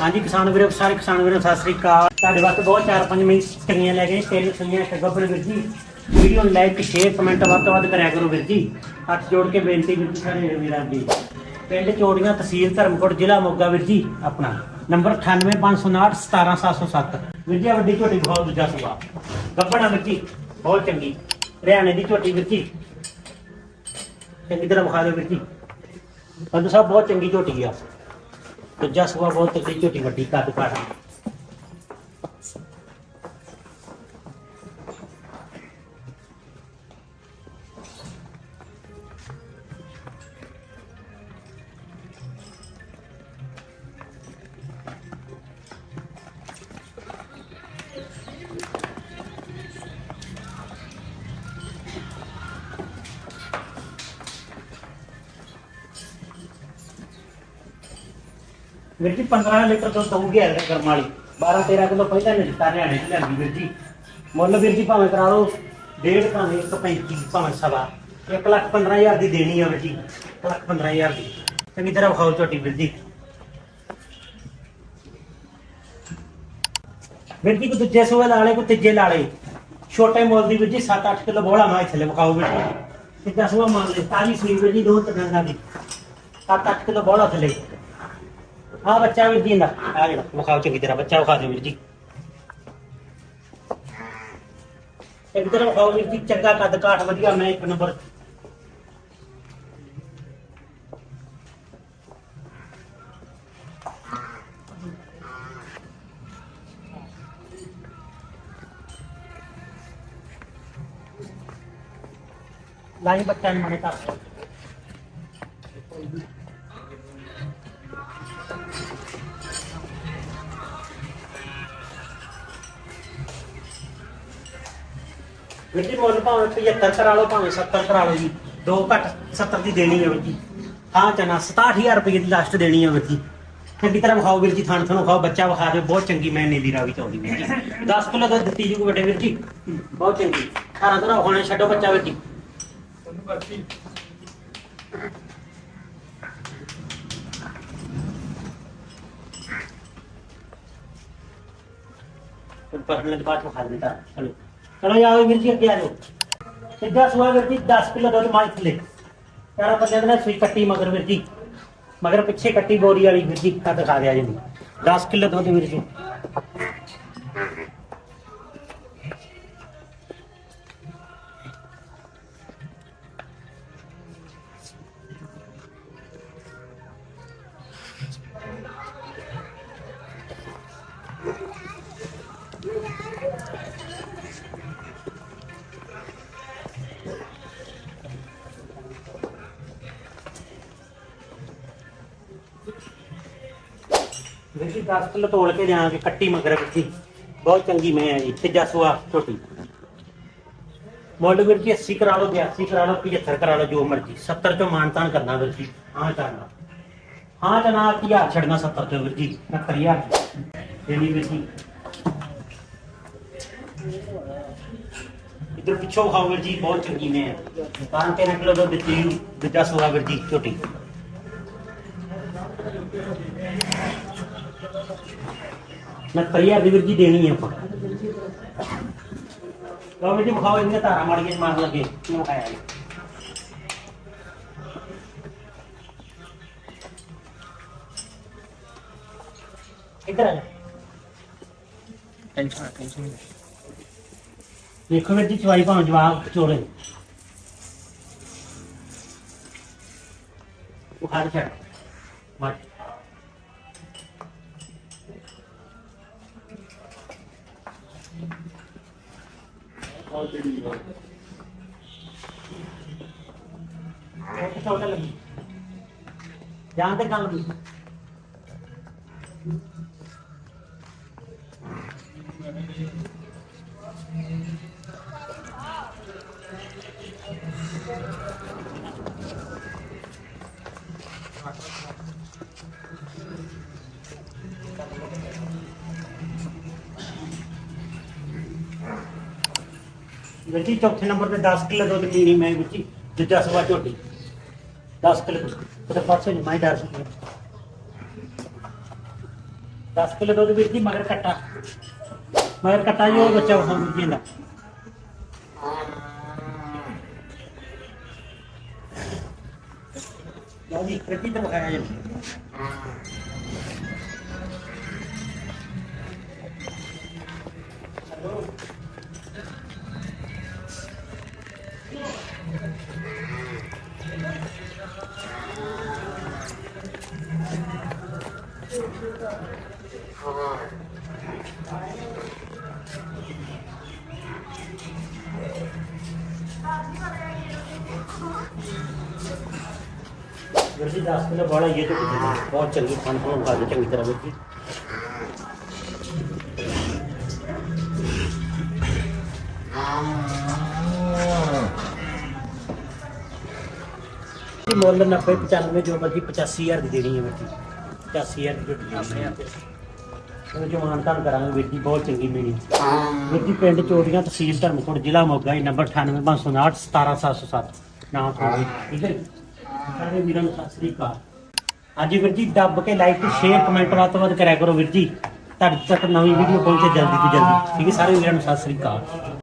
ਹਾਂਜੀ, ਕਿਸਾਨ ਵੀਰੋ, ਸਾਰੇ ਕਿਸਾਨ ਵੀਰੋ, ਸਤਿ ਸ੍ਰੀ ਅਕਾਲ। ਤੁਹਾਡੇ ਵਾਸਤੇ ਬਹੁਤ ਚਾਰ ਪੰਜ ਮਿੰਟ ਚੰਗੀਆਂ ਲੈ ਗਏ। ਤਿੰਨ ਸੁਈਆਂ ਇੱਕ ਗੱਬਰ ਵੀਰ ਜੀ। ਵੀਡੀਓ ਨੂੰ ਲਾਈਕ ਸ਼ੇਅਰ ਕਮੈਂਟ ਵੱਧ ਤੋਂ ਵੱਧ ਕਰਿਆ ਕਰੋ ਵੀਰ ਜੀ। ਹੱਥ ਜੋੜ ਕੇ ਬੇਨਤੀ ਵੀਰ ਜੀ ਸਾਰੇ ਵੀਰਾਂ ਦੀ ਪਿੰਡ ਚੋੜੀਆਂ ਤਹਿਸੀਲ ਧਰਮਕੋਟ, ਜ਼ਿਲ੍ਹਾ ਮੋਗਾ ਵੀਰ ਜੀ, ਆਪਣਾ। ਨੰਬਰ 98559 17707 ਵੀਰ ਜੀ ਵੱਡੀ ਝੋਟੀ ਬਹੁਤ ਦੂਜਾ ਸੁਭਾ ਗੱਬਣਾ ਵੀਰ ਜੀ, ਬਹੁਤ ਚੰਗੀ। ਹਰਿਆਣੇ ਦੀ ਝੋਟੀ ਵੀਰ ਜੀ। ਚੰਗੀ ਤਰ੍ਹਾਂ ਵਿਖਾ ਦਿਓ ਵੀਰ ਜੀ। ਬੰਦੂ ਸਾਹਿਬ, ਬਹੁਤ ਚੰਗੀ ਝੋਟੀ ਆ। ਦੂਜਾ ਸੁਭਾ ਬਹੁਤ ਤਕੜੀ ਝੋਟੀ ਵੱਡੀ ਕੱਦ ਕਾਠ ਵੀਰ ਜੀ 15 ਲੀਟਰ ਦੁੱਧ ਦਊਗੀ ਐ ਗਰਮ ਵਾਲੀ। 12 13 ਕਿਲੋ ਪਹਿਲਾਂ ਨੇ ਦਿੱਤਾ ਹਰਿਆਣੇ ਚ ਲਿਆਂਦੀ ਵੀਰ ਜੀ। ਮੁੱਲ ਵੀਰ ਜੀ ਭਾਵੇਂ ਕਰਾ ਲਓ, ਡੇਢ ਭਾਵੇਂ 135 ਭਾਵੇਂ ਸਵਾ। 1 ਲੱਖ 15000 ਦੀ ਦੇਣੀ ਆ ਵੀਰ ਜੀ। 1 ਲੱਖ 15000 ਦੀ। ਚੰਗੀ ਤਰ੍ਹਾਂ ਵਿਖਾਓ ਝੋਟੀ ਵੀਰ ਜੀ। ਵੀਰ ਜੀ ਕੋ ਦੂਜੇ ਸੂਏ ਲਾਲੇ ਕੋ ਤੀਜੇ ਲਾਲੇ ਛੋਟੇ ਮੁੱਲ ਦੀ ਵੀਰ ਜੀ 7-8 ਕਿਲੋ ਬੋਲਾ ਮੈਂ ਥੱਲੇ ਵਿਖਾਓ ਵੀਰ ਜੀ। ਤੀਜਾ ਸੂਆ ਮੰਨ ਲੈ ਤਾਜੀ ਸੂਈ ਵੀਰ ਜੀ, ਦੋ ਤਗਾਂ ਦੀ। 7-8 ਕਿਲੋ ਬੋਲਾ ਥੱਲੇ। ਹਾਂ, ਬੱਚਾ ਵੀਰ ਜੀ ਦਾ ਆ ਜਿਹੜਾ, ਵਿਖਾਓ ਚੰਗੀ ਤਰ੍ਹਾਂ, ਬੱਚਾ ਵਿਖਾ ਦਿਓ ਵੀਰ ਜੀ। ਇੱਕ ਵਿਖਾਓ ਵੀਰ ਜੀ, ਚੰਗਾ ਕੱਦ ਕਾਠ, ਵਧੀਆ, ਮੈਂ ਇੱਕ ਨੰਬਰ। ਲਾਈ ਬੱਚਾ ਨੂੰ ਮਨੇ ਕਰ ਵੀਰ ਜੀ ਮੁੱਲ ਭਾਵੇਂ 75 ਕਰਾ ਲਓ, ਭਾਵੇਂ 70 ਕਰਾ ਲਓ ਜੀ। ਦੋ ਘੱਟ 70 ਦੀ ਦੇਣੀ ਹੈ ਵੀਰ ਜੀ ਹਾਂ ਚਨਾ 67000 ਰੁਪਏ ਦੀ ਲਾਸਟ ਦੇਣੀ ਹੈ ਵੀਰ ਜੀ ਚੰਗੀ ਤਰ੍ਹਾਂ ਵਿਖਾਓ ਵੀਰ ਜੀ, ਥਣ ਥਣ ਵਿਖਾਓ ਬੱਚਾ ਵਿਖਾ ਦਿਓ। ਬਹੁਤ ਚੰਗੀ ਮੈਂ ਨੀਲੀ ਰਾਵੀ ਚਾਉਂਦੀ ਵੀਰ ਜੀ। 10 ਕਿਲੋ ਦੁੱਧ ਦਿੱਤੀ ਜੂਗੀ ਵੱਡੇ ਵੀਰ ਜੀ। ਬਹੁਤ ਚੰਗੀ। ਸਾਰਾ ਤਰ੍ਹਾਂ ਹੋਣਾ ਛੱਡੋ ਬੱਚਾ ਵੀਰ ਜੀ। ਫਿਰ ਪਰਲੇ ਬਾਅਦ ਵਿਖਾ ਦਿੱਤਾ ਚਲੋ। ਚਲੋ ਜਾਓ ਵੀਰ ਜੀ, ਅੱਗੇ ਆ ਜਾਓ। ਸਿੱਧਾ ਸੁਆ ਵੀਰ ਜੀ 10 ਕਿਲੋ ਦੁੱਧ ਮਾਈ ਥਲੇ। ਯਾਰਾ ਬੰਦੇ ਨੇ ਸੂਈ ਕੱਟੀ ਮਗਰ ਵੀਰ ਜੀ। ਮਗਰ ਪਿੱਛੇ ਕੱਟੀ ਬੋਰੀ ਵਾਲੀ ਵੀਰ ਜੀ ਕੱਦ ਖਾ ਦਿਆ ਜੀ। 10 ਕਿਲੋ ਦੁੱਧ ਵੀਰ ਜੀ। ਵੀਰ 10 ਕਿਲੋ ਤੋਲ ਕੇ ਜਾਵਾਂਗੇ ਕੱਟੀ ਮਗਰ ਵੀਰ ਬਹੁਤ ਚੰਗੀ ਮੈਂ ਆ ਜੀ ਤੀਜਾ ਸੁਆ ਛੋਟੀ। ਮੁੱਲ ਵੀਰ ਜੀ 80 ਕਰਾ ਲਓ 82 ਕਰਾ ਲਓ 75 ਕਰਾ ਲਓ, ਜੋ ਮਰਜ਼ੀ। 70 ਚੋਂ ਮਾਨਤਾਨ ਕਰਨਾ ਵੀਰ ਜੀ ਹਾਂ ਕਰਨਾ। ਹਾਂ ਜਨਾਬ, ਕੀ ਹਜ਼ਾਰ ਛੱਡਣਾ 70 ਚੋਂ ਵੀਰ ਜੀ? 70000 ਦੇਣੀ ਵੀਰ ਜੀ। ਇਧਰ ਪਿੱਛੋਂ ਖਾਓ ਵੀਰ ਜੀ, ਬਹੁਤ ਚੰਗੀ ਮੈਂ ਆ। ਤਾਂ 13 ਕਿਲੋ ਦੁੱਧ ਦਿੱਤੀ ਦੂਜਾ ਸੁਆ ਵੀਰ ਜੀ, ਛੋਟੀ। ਮੈਂ ਕਰੀਆ ਦੀ ਵੀਰ ਜੀ ਦੇਣੀ ਹੈ ਆਪਾਂ। ਲਓ ਵੀਰ ਜੀ ਵਿਖਾਓ ਇਹਨੇ ਤਾਰਾ ਮਾਰੀਆਂ ਮਾਰਨ ਲੱਗੇ ਕਿਉਂ ਖਾਇਆ ਜੀ ਇੱਧਰ ਆ ਜਾ। ਟੈਨਸ਼ਨ ਟੈਨਸ਼ਨ ਦੇਖੋ ਵੀਰ ਜੀ ਚਵਾਈ ਭਾਵੇਂ ਜਵਾਬ ਚੋਲੇ। ਉਹ ਖੜ ਛੱਡ। ਮਟ ਚੋਟ ਲੱਗੀ ਜਾਨ ਤੇ ਗੱਲ ਲੱਗੀ ਵੀਰ ਜੀ, ਚੌਥੇ ਨੰਬਰ ਤੇ 10 ਕਿਲੋ ਦੁੱਧ ਪੀਣੀ ਮੈਂ ਵੀਰ ਜੀ, ਦੂਜਾ ਸਵਾ ਝੋਟੀ। 10 ਕਿਲੋ ਤੇ ਪਾਸੇ ਨਹੀਂ ਮੈਂ ਡਰ ਸਕਦਾ। 10 ਕਿਲੋ ਦੁੱਧ ਵੀਰ ਜੀ, ਮਗਰ ਕੱਟਾ। ਮਗਰ ਕੱਟਾ ਜੀ, ਉਹ ਬੱਚਾ ਵਸਾਂ ਵੀਰ ਜੀ ਲਓ ਜੀ ਕੱਟੀ ਤੇ ਵਿਖਾਇਆ ਜੀ? ਵੀਰ ਜੀ 10 ਕਿਲੋ ਬੜਾ ਇਹ ਤੋਂ ਕੁਝ ਬਹੁਤ ਚੰਗੀ ਖਾਣ ਤੋਂ ਖਾ ਦੇ ਚੰਗੀ ਤਰ੍ਹਾਂ ਵੀਰ ਜੀ ਇਹ ਮੁੱਲ 90 95 ਜੋ ਬਲਕਿ 85000 ਦੀ ਦੇਣੀ ਹੈ ਵੀਰ ਜੀ 85000 ਦੀ ਝੋਟੀ ਆਪਣੇ ਆਪ ਉਹਦੇ ਚੋਂ ਮਾਨਤਾਨ ਕਰਾਂਗੇ ਵੀਰ ਜੀ ਬਹੁਤ ਚੰਗੀ ਮੀਣੀ ਵੀਰ ਜੀ ਪਿੰਡ ਚੋਟੀਆਂ ਤਹਿਸੀਲ ਧਰਮਕੋਟ ਜ਼ਿਲ੍ਹਾ ਮੋਗਾ ਜੀ ਨੰਬਰ 98559 17707 ਨਾਮ ਤੋਂ ਠੀਕ ਹੈ ਜੀ? ਸਾਰੇ ਵੀਰਾਂ ਨੂੰ ਸਤਿ ਸ੍ਰੀ ਅਕਾਲ। ਹਾਂਜੀ ਵੀਰ ਜੀ ਦੱਬ ਕੇ ਲਾਈਕ ਤੇ ਸ਼ੇਅਰ ਕਮੈਂਟ ਵੱਧ ਤੋਂ ਵੱਧ ਕਰਿਆ ਕਰੋ ਵੀਰ ਜੀ। ਤੁਹਾਡੇ ਤੱਕ ਨਵੀਂ ਵੀਡੀਓ ਪਹੁੰਚੇ ਜਲਦੀ ਤੋਂ ਜਲਦੀ। ਠੀਕ ਹੈ ਸਾਰੇ ਵੀਰਾਂ ਨੂੰ ਸਤਿ ਸ੍ਰੀ ਅਕਾਲ।